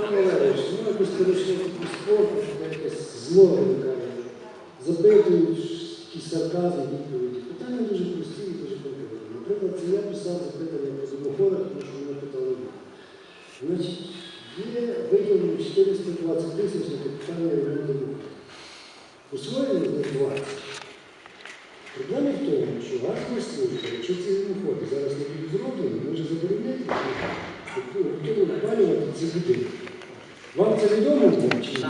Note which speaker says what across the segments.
Speaker 1: Пане Валерійович, ну якось таку спорту, якесь зло виникає. Запитують, якісь сарказм, відповіді. Питання дуже прості і дуже конкретні. Наприклад, це я писав запитання про зимоходах, тому що мене питали. Значить, є виділено 420 тисяч на капітальний ремонт зимоходів. Освоєно з них 20. Проблема в тому, що гарна служба, якщо ці зимоходи зараз не будуть зроблені, може забороняти хто опалювати ці будинки. Вам це відомо було чи ні?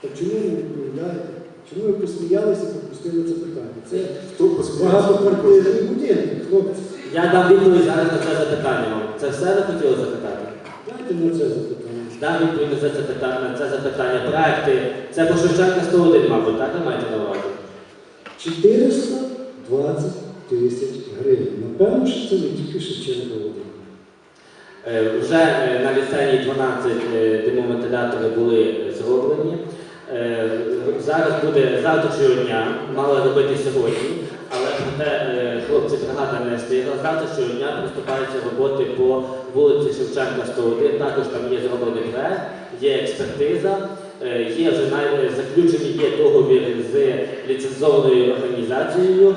Speaker 2: Так
Speaker 1: чому ви відповідаєте? Чому ви посміялися і пропустили це питання? Це багатоквартирний будинок, хлопці.
Speaker 2: Я дам відповідь зараз на це запитання вам. Це все ви хотіли запитати?
Speaker 1: Дайте на це запитання.
Speaker 2: Дам відповідь на це запитання, на це запитання. Проекти. Це по Шевченка 101, мабуть, так ви маєте на увазі?
Speaker 1: 420 тисяч гривень. Напевно, що це не тільки Шевченка
Speaker 2: 1. Вже е, на ліцеї 12 е, димовентилятори були зроблені. Е, Зараз буде завтрашнього дня, мали робити сьогодні, але проте е, хлопці бригада не встигла. Завтрашнього дня приступаються роботи по вулиці Шевченка 101. Також там є зроблений проект, є експертиза, е, є вже заключені є договір з ліцензованою організацією.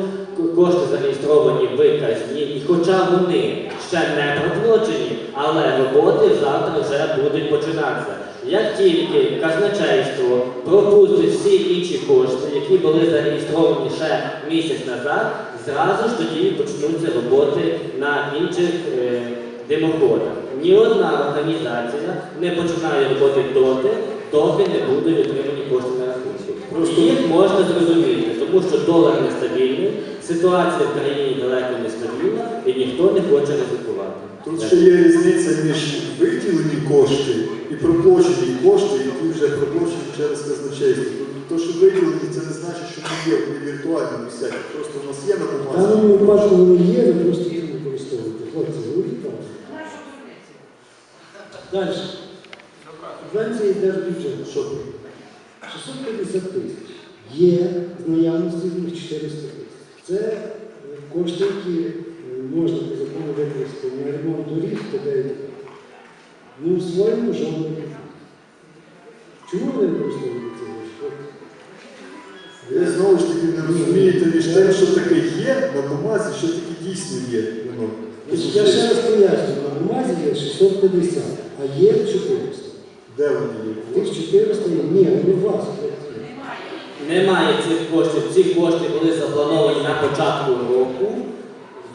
Speaker 2: Кошти зареєстровані в казні, і хоча вони ще не проплачені, але роботи завтра вже будуть починатися. Як тільки казначейство пропустить всі інші кошти, які були зареєстровані ще місяць назад, зразу ж тоді почнуться роботи на інших е, димоходах. Ні одна організація не починає роботи доти, доки не будуть отримані кошти на рахунку. Їх можна зрозуміти, тому що долар нестабільний, ситуація в країні далеко нестабільна і ніхто не хоче ризикувати.
Speaker 3: Тут ще є різниця між виділені кошти і проплачені кошти, які вже проплачені через казначейство. Тобто, То, що виділені, це не значить, що вони є вони віртуальні всякі. Просто в нас є на бумазі.
Speaker 1: даному випадку вони є, ви просто їх не використовуєте. Хлопці, великі правда. Далі. Субвенції держбюджету. Що 650 тисяч. Є з наявності з них 400 тисяч. Це е, кошти, які е, можна по закону використати на ремонт доріг та деяких. Не усвоїмо жодного копійки. Чому ви не використовуєте ці гроші?
Speaker 3: Ви знову ж таки не розумієте між тим, що таке є на бумазі, що таке дійсно є. Воно.
Speaker 1: Я ще раз поясню, на бумазі є 650, а є 400.
Speaker 3: Де вони є?
Speaker 1: Тих 400 є, ні, вони у вас.
Speaker 2: Немає цих коштів. Ці кошти були заплановані на початку року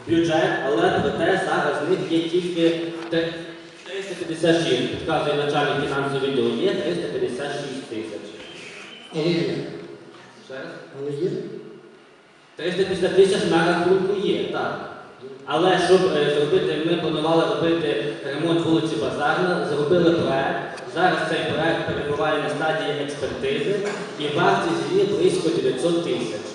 Speaker 2: в бюджет, але проте зараз в них є тільки 356, підказує начальник фінансового відділу, є 356 тисяч.
Speaker 1: Але є.
Speaker 2: Ще раз?
Speaker 1: Але є.
Speaker 2: 350 тисяч на рахунку є, так. Але щоб е, зробити, ми планували робити ремонт вулиці Базарна, зробили проект. Зараз цей проект перебуває на стадії експертизи і вартість її близько 900 тисяч.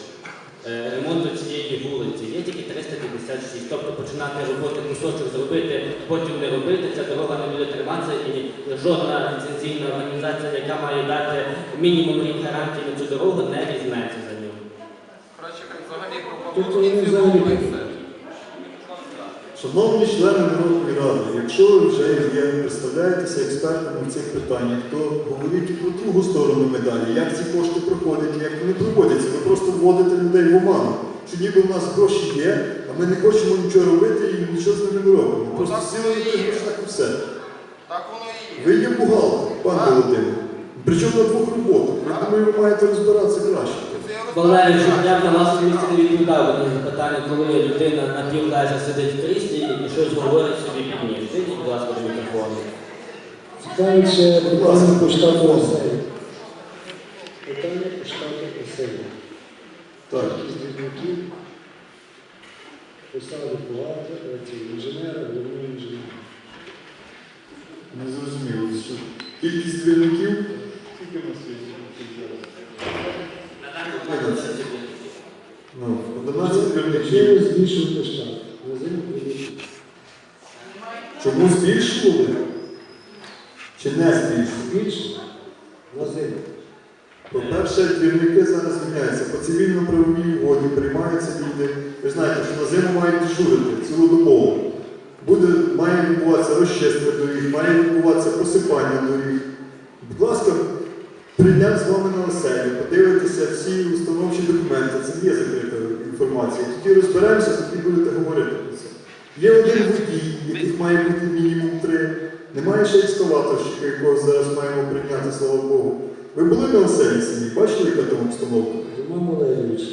Speaker 2: Е, Ремонту цієї вулиці є тільки 356. Тобто починати роботи кусочок зробити, потім не робити, ця дорога не буде триматися і жодна ліцензійна організація, яка має дати мінімум рік гарантії на цю дорогу, не візьметься за нього.
Speaker 4: Пропонують
Speaker 1: вони взагалі
Speaker 4: умови і
Speaker 1: такі.
Speaker 4: все.
Speaker 3: Шановні члени Народної Ради, якщо ви вже є, представляєтеся експертами в цих питаннях, то говоріть про другу сторону медалі, як ці кошти проходять, як вони проводяться. Ви просто вводите людей в оману. Що ніби в нас гроші є, а ми не хочемо нічого робити і нічого з ними не робимо. Просто сіли
Speaker 4: і
Speaker 3: все.
Speaker 4: Так воно і є.
Speaker 3: Ви є бухгалтер, пан Володимир. Причому на двох роботах. Я думаю, ви маєте розбиратися краще.
Speaker 2: Валерій,
Speaker 4: розумію.
Speaker 2: щоб я б на вашому місці не відповідав на запитання, коли людина на півлежа сидить в кріслі і щось говорить собі під ніж. Зайдіть, будь ласка, до мікрофону.
Speaker 1: Цікавить ще питання по штату Росії. Питання по штату Росії.
Speaker 3: Так.
Speaker 1: Кількість двірників, посади бухгалтера, інженера, головного інженера.
Speaker 3: Не зрозуміло, що кількість двірників. 12 Чим
Speaker 1: ви збільшуєте штат? На зиму приміщення.
Speaker 3: Чому збільшували? Чи не збільшували?
Speaker 1: Більше на зиму.
Speaker 3: По-перше, двірники зараз міняються. По цивільно правовій воді, приймаються люди. Ви знаєте, що на зиму мають дежурити цілодобово. Буде, Має відбуватися розчистка доріг, має відбуватися посипання доріг. Будь ласка прийдемо з вами на оселю, подивитися всі установчі документи, це є закрита інформація. Тоді розберемося, тоді будете говорити про це. Є один водій, яких має бути мінімум три. Немає ще екскаваторщика, якого зараз маємо прийняти, слава Богу. Ви були на оселі самі, бачили, яка там обстановка?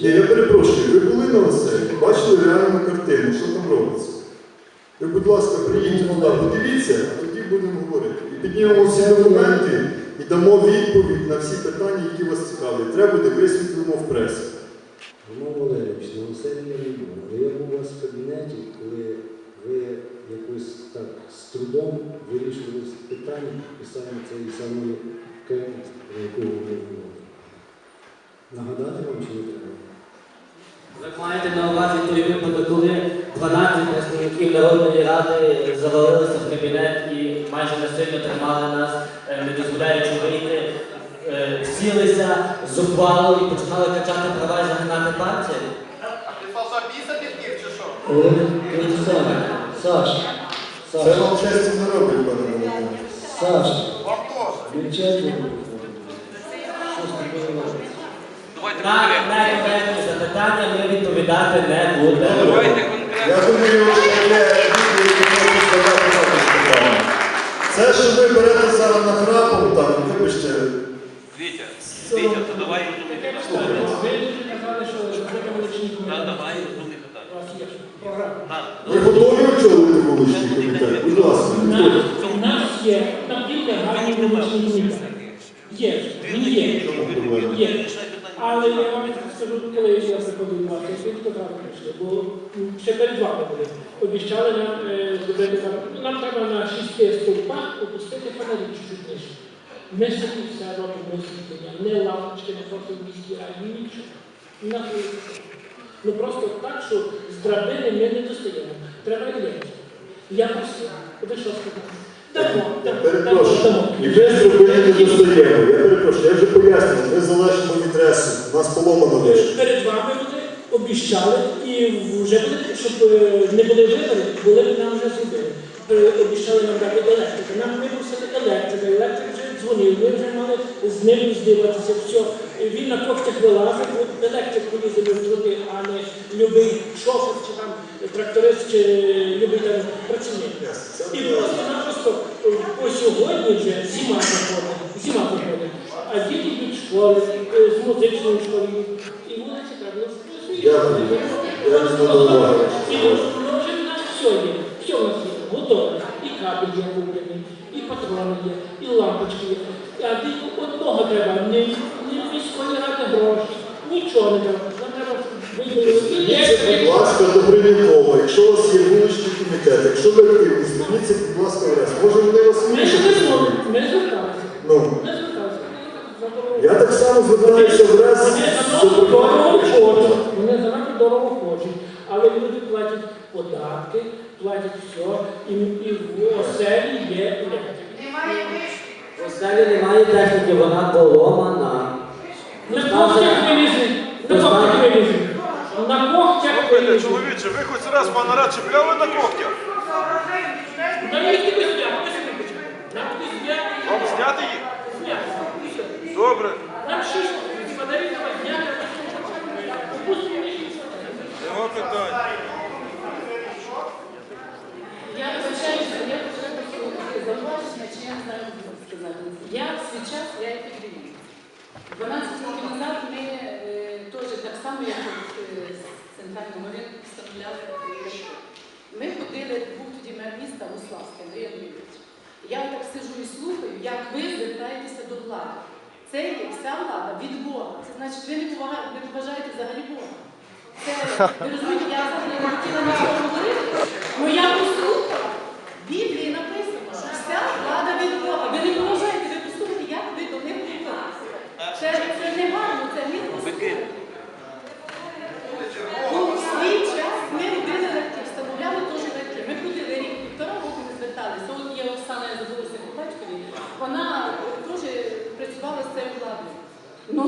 Speaker 3: Ні, я перепрошую, ви були на оселі, бачили реальну картину, що там робиться. Ви, будь ласка, приїдьте туди, подивіться, а тоді будемо говорити. І піднімемо всі документи і дамо відповідь на всі питання, які вас цікавлять. Треба буде висвітлимо в пресі.
Speaker 1: Роман Валерійович, на оселі я не був, але я був у вас в кабінеті, коли ви якось так з трудом вирішували питання підписання цієї самої КМС, про яку ви говорили. Нагадати вам чи не треба?
Speaker 2: Ви маєте на увазі той випадок, коли 12 представників Народної Ради завалилися в кабінет і майже насильно тримали нас, дозволяючи вийти, е, сілися зухвало і починали качати права і загнати партію?
Speaker 4: А ти фалсапіса підбір чи що?
Speaker 1: Саш,
Speaker 3: Це вам щастя не робить, пане Володимир.
Speaker 1: Саш,
Speaker 4: Вам теж.
Speaker 1: з тобою робиться?
Speaker 4: Давайте
Speaker 2: На некоректні запитання ми відповідати не будемо.
Speaker 4: Давайте
Speaker 3: Я
Speaker 4: конкретно.
Speaker 3: думаю, що є відповідь, яку можна сказати на це питання. Це, що ви берете зараз на храпом, там, вибачте,
Speaker 5: Вітя, Вітя, то давай розуміти питання.
Speaker 6: Ви казали, що закрити вуличні
Speaker 5: Та давай розуміти
Speaker 6: У
Speaker 5: питання.
Speaker 6: є
Speaker 3: ви готові очолити вуличний комітет? Будь ласка,
Speaker 6: У нас, у нас є там гарних вуличних комітетів. Є, він є. Є. Але я вам скажу, коли я приходив до вас, я свідки одразу прийшли, бо ще перед вами були. Обіцяли нам зробити там, ну, нам треба на шести стовпах опустити фонарі чуть-чуть нижче. Ми собі все робимо освітлення, не лампочки, не просто в міській раді, нічого. Є. Ну просто так, що з драбини ми не достаємо. Треба глянути. Я просив, ви що сказали?
Speaker 3: Перепрошую. І ви зробили не. Я перепрошую, я вже пояснював, ми залежимо від реси. У нас поломано вийшло.
Speaker 6: Перед вами вони обіщали і вже були, щоб е, не були вибори, були б нам вже зробили. Е, Обіщали нам дати електрика. Нам випустили електрика, електрик вже дзвонив, ми вже мали з ним здиватися. Все. Він на когтях вилазив, от електрик полізе без дроти, а не любий шофер чи там тракторист чи любий там працівник. І просто-напросто по сьогодні вже зима заходить, зима заходить, а діти йдуть в школи, е, з музичної школи, і вулиці треба
Speaker 3: Дякую. Я уваги.
Speaker 6: І вже в нас все є, все в нас є, готове. І кабель є куплений, патрони є, і лампочки є. А тільки одного треба, не, не гроші, нічого не треба. Нам треба виділити
Speaker 3: будь ласка, до Примінкова. Якщо у вас є вуличний комітет, якщо ви активні, зверніться, будь ласка, РЕС. Може вони вас
Speaker 6: Ми ж не зможемо, ми зверталися.
Speaker 3: Ну,
Speaker 6: Ми зверталися.
Speaker 3: я так само звертаюся в РЕС.
Speaker 6: Вони
Speaker 3: з
Speaker 6: занадто дорого хочуть, вони занадто дорого хочуть, але люди платять податки, платять все, і, і в оселі є електрика.
Speaker 2: В оселі немає техніки, вона поломана.
Speaker 6: На когтях вилізли, на когтях вилізли, на когтях
Speaker 7: Слухайте, чоловіче, ви хоч раз пана рад чіпляли на когтях?
Speaker 6: На них не не зняли.
Speaker 7: Вам зняти їх?
Speaker 6: Зняли. Все.
Speaker 7: Добре.
Speaker 6: Нам шість фонарів треба зняти. Опустимо шість.
Speaker 7: Нема питань.
Speaker 8: Я вибачаюся, я чи я не знаю, як сказати. Я в свій час, я епідемію. 12 років назад ми теж так само, як з центрального ринку, встановляли електро. Ми ходили, був тоді мер міста Руславський, Андрій Андрійович. Я так сижу і слухаю, як ви звертаєтеся до влади. Це є вся влада від Бога. Це значить, ви не поважаєте взагалі Бога. Я взагалі не хотіла нічого говорити, але я. В Біблії написано, що вся влада від. Ви не поважаєте, ви послухайте, як ви до них відноситеся. Це, не гарно, це не послухати. Ми робили легкі, встановляли теж легкі. Ми ходили рік, півтора року не зверталися. От є Оксана, я забулася по вона теж працювала з цією владою. Ну